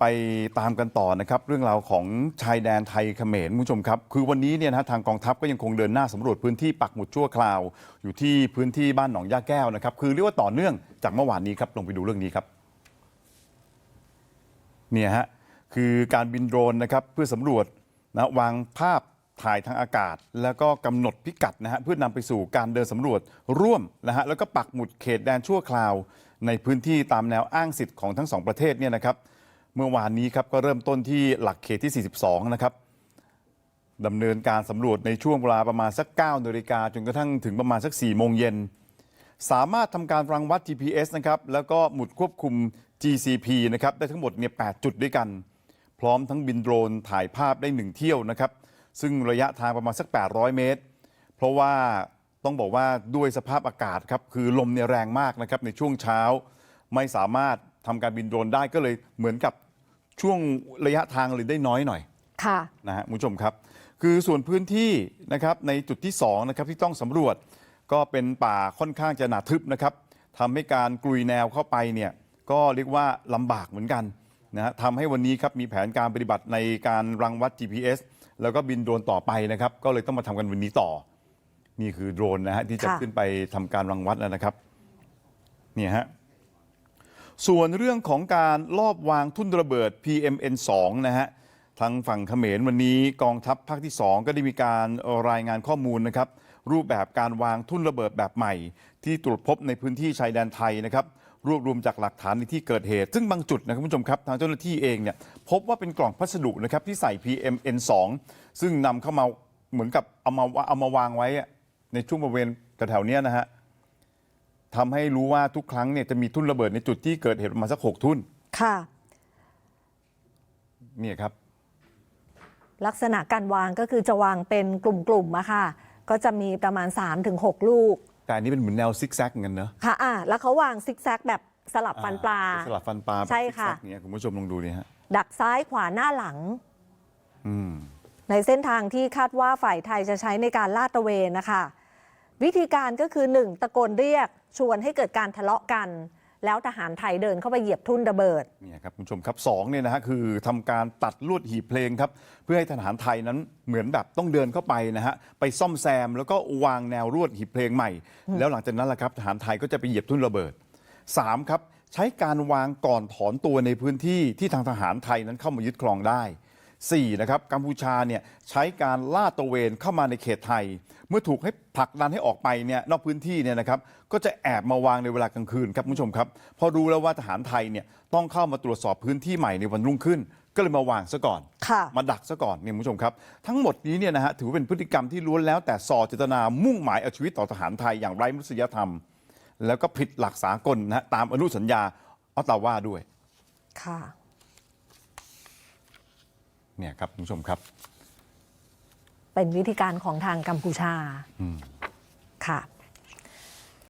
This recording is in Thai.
ไปตามกันต่อนะครับเรื่องราวของชายแดนไทยเขมรคุณผู้ชมครับ คือวันนี้เนี่ยนะทางกองทัพก็ยังคงเดินหน้าสำรวจพื้นที่ปักหมุดชั่วคราว อยู่ที่พื้นที่บ้านหนองย่าแก้วนะครับคือเรียกว่าต่อเนื่องจากเมื่อวานนี้ครับลงไปดูเรื่องนี้ครับเนี่ยฮะคือการบินโดรนนะครับเพื่อสำรวจนะวางภาพถ่ายทางอากาศ แล้วก็กำหนดพิกัดนะฮะเพื่อนำไปสู่การเดินสำรวจร่วมนะฮะแล้วก็ปักหมุดเขตแดนชั่วคราว ในพื้นที่ตามแนวอ้างสิทธิ์ของทั้งสองประเทศเนี่ยนะครับ เมื่อวานนี้ครับก็เริ่มต้นที่หลักเขตที่ 42 นะครับดำเนินการสำรวจในช่วงเวลาประมาณสัก9นาฬิกาจนกระทั่งถึงประมาณสัก4โมงเย็น สามารถทำการรังวัด GPS นะครับแล้วก็หมุดควบคุม GCP นะครับได้ทั้งหมดเนี่ย8จุดด้วยกัน พร้อมทั้งบินโดรนถ่ายภาพได้ 1 เที่ยวนะครับซึ่งระยะทางประมาณสัก 800 เมตร เพราะว่าต้องบอกว่าด้วยสภาพอากาศครับคือลมเนี่ยแรงมากนะครับในช่วงเช้า ไม่สามารถทำการบินโดรนได้ก็เลยเหมือนกับ ช่วงระยะทางเลยได้น้อยหน่อยค่ะนะฮะคุณผู้ชมครับ คือส่วนพื้นที่นะครับในจุดที่2นะครับที่ต้องสำรวจก็เป็นป่าค่อนข้างจะหนาทึบนะครับทำให้การกลุยแนวเข้าไปเนี่ยก็เรียกว่าลำบากเหมือนกันนะฮะทำให้วันนี้ครับมีแผนการปฏิบัติในการรังวัด GPS แล้วก็บินโดรนต่อไปนะครับ ก็เลยต้องมาทำกันวันนี้ต่อ นี่คือโดรนนะฮะที่จะค่ะ ขึ้นไปทำการรังวัดแล้วนะครับเนี่ยฮะ ส่วนเรื่องของการลอบวางทุ่นระเบิด PMN2 นะฮะทางฝั่งเขมรวันนี้กองทัพภาคที่ 2 ก็ได้มีการรายงานข้อมูลนะครับ รูปแบบการวางทุ่นระเบิดแบบใหม่ ที่ตรวจพบในพื้นที่ชายแดนไทยนะครับรวบรวมจากหลักฐานในที่เกิดเหตุ ซึ่งบางจุดนะครับคุณผู้ชมครับ ทางเจ้าหน้าที่เองเนี่ยพบว่าเป็นกล่องพัสดุนะครับที่ใส่ PMN2 ซึ่งนำเข้ามาเหมือนกับเอามาเอามาวางไว้ในช่วงบริเวณแถวๆนี้นะฮะ ทำให้รู้ว่าทุกครั้งเนี่ยจะมีทุ่นระเบิดในจุดที่เกิดเหตุประมาณสักหกทุ่นค่ะ เนี่ยครับ ลักษณะการวางก็คือจะวางเป็นกลุ่มๆอะค่ะ ก็จะมีประมาณ 3-6 ลูก แต่อันนี้เป็นเหมือนแนวซิกแซกเหมือนกันเนอะค่ะอะแล้วเขาวางซิกแซกแบบสลับฟันปลา อ่สลับฟันปลาแบบใช่ค่ะซิกแซกเนี่ยคุณผู้ชมลองดูนี่ฮะดักซ้ายขวาหน้าหลัง อืมในเส้นทางที่คาดว่าฝ่ายไทยจะใช้ในการลาดตระเวนนะคะ วิธีการก็คือ 1. ตะโกนเรียกชวนให้เกิดการทะเลาะกัน แล้วทหารไทยเดินเข้าไปเหยียบทุ่นระเบิดเนี่ยครับคุณผู้ชมครับสองเนี่ยนะฮะคือทำการตัดลวดหีบเพลงครับ เพื่อให้ทหารไทยนั้นเหมือนแบบต้องเดินเข้าไปนะฮะไปซ่อมแซมแล้วก็วางแนวลวดหีบเพลงใหม่ แล้วหลังจากนั้นแหละครับทหารไทยก็จะไปเหยียบทุ่นระเบิดสามครับใช้การวางก่อนถอนตัวในพื้นที่ที่ทางทหารไทยนั้นเข้ามายึดครองได้ 4นะครับกัมพูชาเนี่ยใช้การล่าตระเวนเข้ามาในเขตไทย เมื่อถูกให้ผลักดันให้ออกไปเนี่ยนอกพื้นที่เนี่ยนะครับก็จะแอบมาวางในเวลากลางคืนครับคุณผู้ชมครับพอรู้แล้วว่าทหารไทยเนี่ยต้องเข้ามาตรวจสอบพื้นที่ใหม่ในวันรุ่งขึ้น ก็เลยมาวางซะก่อนค่ะมาดักซะก่อนเนี่ยคุณผู้ชมครับ ทั้งหมดนี้เนี่ยนะฮะถือว่าเป็นพฤติกรรมที่ล้วนแล้วแต่ส่อเจตนามุ่งหมายเอาชีวิตต่อทหารไทยอย่างไร้มนุษยธรรม แล้วก็ผิดหลักสากลนะฮะตามอนุสัญญาออตตาวาด้วยค่ะ เนี่ยครับคุณผู้ชมครับ เป็นวิธีการของทางกัมพูชาค่ะ